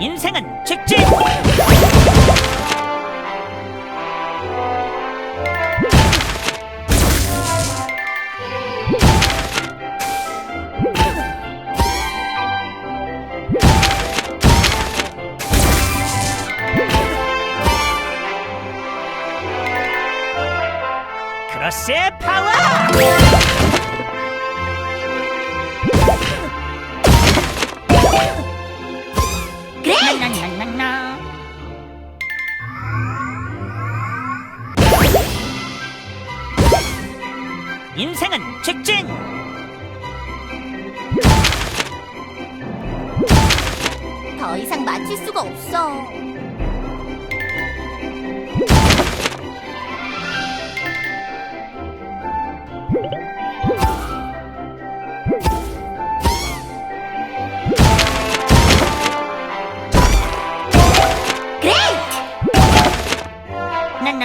인생은 직진! 크로스의 파워 그래! 나나나나나 인생은 직진 더 이상 맞출 수가 없어.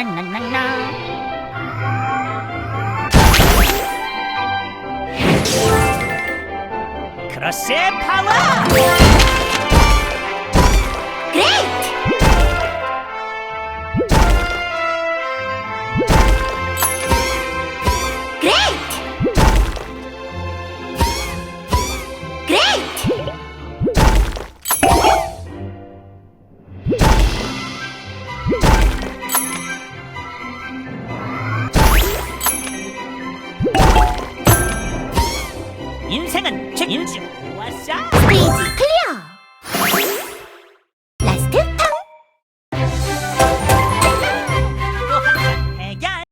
나나나나나 크로스의 파워 진행은 책임지고 왔어. 스테이지 클